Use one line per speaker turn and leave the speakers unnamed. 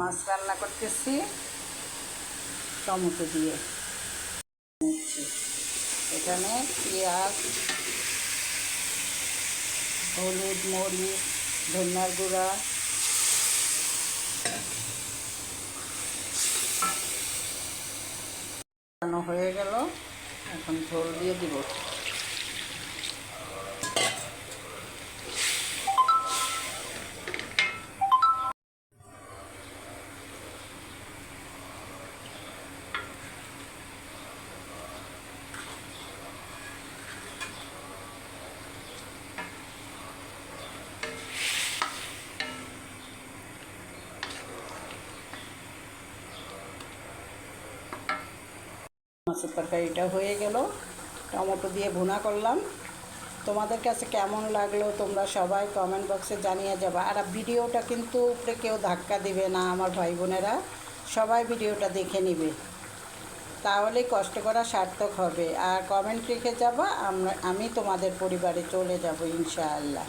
মাছ রান্না করতেছি। টমেটো দিয়ে। এখানে পেঁয়াজ, হলুদ, মরিচ, ধনিয়ার গুঁড়া। হয়ে গেল। এখন ঝোল দিয়ে দিব। মাছের তরকারিটা হয়ে গেল। টমেটো দিয়ে ভুনা করলাম। তোমাদের কাছে কেমন লাগল তোমরা সবাই কমেন্ট বক্সে জানিয়ে যাবে। আর ভিডিওটা কিন্তু উপরে কেউ ধাক্কা দিবে না আমার ভাই বোনেরা। সবাই ভিডিওটা দেখে নিবে। তাহলেই কষ্ট করা সার্থক হবে। আর কমেন্ট রেখে যাবা, আমরা আমি তোমাদের পরিবারে চলে যাব ইনশাআল্লাহ।